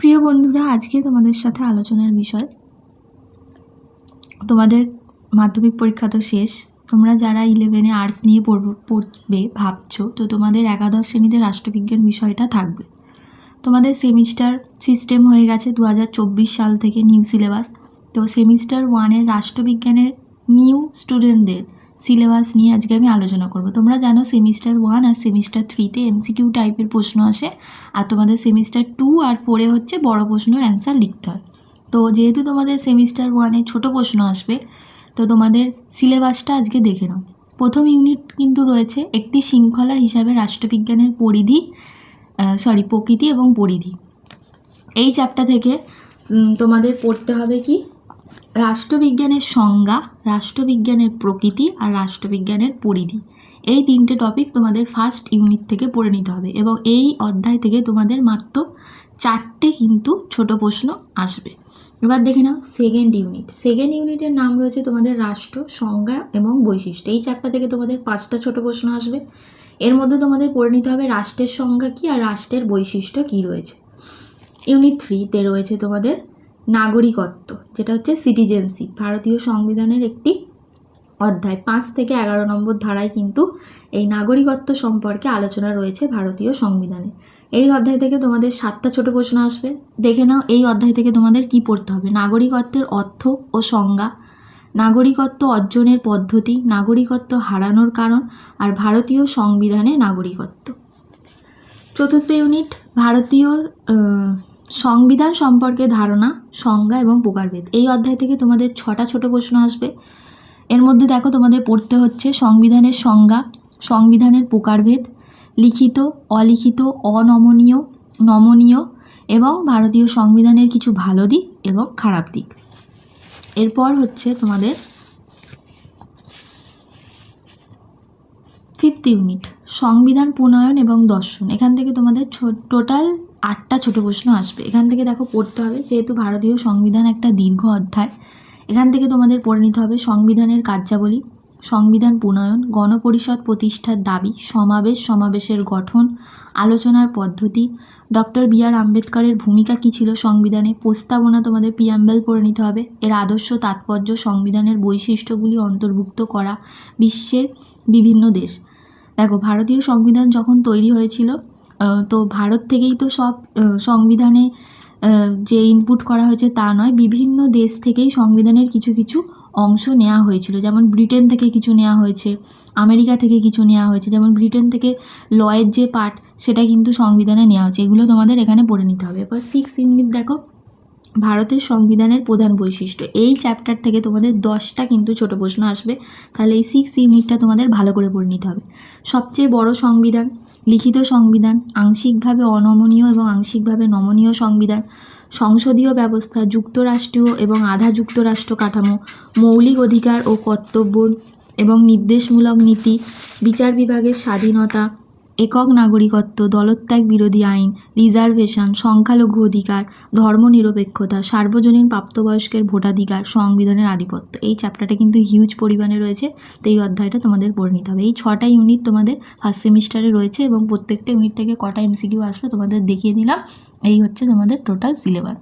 প্রিয় বন্ধুরা, আজকে তোমাদের সাথে আলোচনার বিষয়। তোমাদের মাধ্যমিক পরীক্ষা তো শেষ। তোমরা যারা ইলেভেনে আর্টস নিয়ে পড়ব- পড়বে, ভাবছ, তো তোমাদের একাদশ শ্রেণীতে রাষ্ট্রবিজ্ঞান বিষয়টা থাকবে। তোমাদের সেমিস্টার সিস্টেম হয়ে গেছে দু হাজার চব্বিশ সাল থেকে নিউ সিলেবাস তো সেমিস্টার ওয়ানের রাষ্ট্রবিজ্ঞানের নিউ স্টুডেন্টদের সিলেবাস নিয়ে আজকে আমি আলোচনা করব। তোমরা জানো সেমিস্টার ওয়ান আর সেমিস্টার থ্রিতে এমসিকিউ টাইপের প্রশ্ন আসে আর তোমাদের সেমিস্টার টু আর ফোরে হচ্ছে বড় প্রশ্নের অ্যান্সার লিখতে হয়। তো যেহেতু তোমাদের সেমিস্টার ওয়ানে ছোট প্রশ্ন আসবে, তো তোমাদের সিলেবাসটা আজকে দেখে নাও। প্রথম ইউনিট কিন্তু রয়েছে একটি শৃঙ্খলা হিসাবে রাষ্ট্রবিজ্ঞানের পরিধি সরি প্রকৃতি এবং পরিধি। এই চ্যাপ্টার থেকে তোমাদের পড়তে হবে কি? রাষ্ট্রবিজ্ঞানের সংজ্ঞা, রাষ্ট্রবিজ্ঞানের প্রকৃতি আর রাষ্ট্রবিজ্ঞানের পরিধি। এই তিনটে টপিক তোমাদের ফার্স্ট ইউনিট থেকে পড়ে নিতে হবে এবং এই অধ্যায় থেকে তোমাদের মাত্র চারটে কিন্তু ছোট প্রশ্ন আসবে। এবার দেখে নাও সেকেন্ড ইউনিট সেকেন্ড ইউনিটের নাম রয়েছে তোমাদের রাষ্ট্র, সংজ্ঞা এবং বৈশিষ্ট্য। এই চ্যাপ্টার থেকে তোমাদের পাঁচটা ছোট প্রশ্ন আসবে। এর মধ্যে তোমাদের পড়ে নিতে হবে রাষ্ট্রের সংজ্ঞা কী আর রাষ্ট্রের বৈশিষ্ট্য কী রয়েছে। ইউনিট থ্রিতে রয়েছে তোমাদের নাগরিকত্ব, যেটা হচ্ছে সিটিজেনশিপ ভারতীয় সংবিধানের একটি অধ্যায়। পাঁচ থেকে এগারো নম্বর ধারায় কিন্তু এই নাগরিকত্ব সম্পর্কে আলোচনা রয়েছে ভারতীয় সংবিধানে। এই অধ্যায় থেকে তোমাদের সাতটা ছোট প্রশ্ন আসবে। দেখে নাও এই অধ্যায় থেকে তোমাদের কি পড়তে হবে। নাগরিকত্বের অর্থ ও সংজ্ঞা, নাগরিকত্ব অর্জনের পদ্ধতি, নাগরিকত্ব হারানোর কারণ আর ভারতীয় সংবিধানে নাগরিকত্ব। চতুর্থ ইউনিট, ভারতীয় সংবিধান সম্পর্কে ধারণা, সংজ্ঞা এবং প্রকারভেদ। এই অধ্যায় থেকে তোমাদের ছটা ছোট প্রশ্ন আসবে। এর মধ্যে দেখো তোমাদের পড়তে হচ্ছে সংবিধানের সংজ্ঞা, সংবিধানের প্রকারভেদ, লিখিত, অলিখিত, অনমনীয়, নমনীয় এবং ভারতীয় সংবিধানের কিছু ভালো দিক এবং খারাপ দিক। এরপর হচ্ছে তোমাদের ফিফথ ইউনিট সংবিধান প্রণয়ন এবং দর্শন। এখান থেকে তোমাদের টোটাল আটটা ছোট প্রশ্ন আসবে। এখান থেকে দেখো পড়তে হবে, যেহেতু ভারতীয় সংবিধান একটা দীর্ঘ অধ্যায়। এখান থেকে তোমাদের পড়ে নিতে হবে সংবিধানের কার্যাবলী, সংবিধান প্রণয়ন, গণপরিষদ প্রতিষ্ঠার দাবি, সমাবেশ, সমাবেশের গঠন, আলোচনার পদ্ধতি। ডক্টর বি আর আম্বেদকরের ভূমিকা কী ছিল সংবিধানে? প্রস্তাবনা তোমাদের পিয়াম্বেল পড়ে নিতে হবে। এর আদর্শ তাৎপর্য সংবিধানের বৈশিষ্ট্যগুলি অন্তর্ভুক্ত করা বিশ্বের বিভিন্ন দেশ। দেখো, ভারতীয় সংবিধান যখন তৈরি হয়েছিল তো ভারত থেকেই তো সব সংবিধানে যে ইনপুট করা হয়েছে তা নয়, বিভিন্ন দেশ থেকেই সংবিধানের কিছু কিছু অংশ নেওয়া হয়েছিল। যেমন ব্রিটেন থেকে কিছু নেওয়া হয়েছে, আমেরিকা থেকে কিছু নেওয়া হয়েছে, যেমন ব্রিটেন থেকে লয়ের যে পার্ট সেটা কিন্তু সংবিধানে নেওয়া হয়েছে। এগুলো তোমাদের এখানে পড়ে নিতে হবে। এবার সিক্স ইউনিট দেখো। ভারতের সংবিধানের প্রধান বৈশিষ্ট্য। এই চ্যাপ্টার থেকে তোমাদের দশটা কিন্তু ছোট প্রশ্ন আসবে। তাহলে এই সিক্স ইউনিটটা তোমাদের ভালো করে পড়ে নিতে হবে। সবচেয়ে বড় সংবিধান লিখিত সংবিধান, আংশিকভাবে অনমনীয় এবং আংশিকভাবে নমনীয় সংবিধান, সংসদীয় ব্যবস্থা, যুক্তরাষ্ট্রীয় এবং আধা যুক্তরাষ্ট্র কাঠামো, মৌলিক অধিকার ও কর্তব্য এবং নির্দেশমূলক নীতি, বিচার বিভাগের স্বাধীনতা একক নাগরিকত্ব, দলত্যাগ বিরোধী আইন, রিজার্ভেশন, সংখ্যালঘু অধিকার, ধর্মনিরপেক্ষতা, সার্বজনীন প্রাপ্তবয়স্কের ভোটাধিকার, সংবিধানের আধিপত্য। এই চ্যাপ্টারটা কিন্তু হিউজ পরিমাণে রয়েছে। তো এই অধ্যায়টা তোমাদের পড়ে নিতে হবে। এই ছটা ইউনিট তোমাদের ফার্স্ট সেমিস্টারে রয়েছে এবং প্রত্যেকটা ইউনিট থেকে কটা এমসিকিউ আসবে তোমাদের দেখিয়ে দিলাম। এই হচ্ছে তোমাদের টোটাল সিলেবাস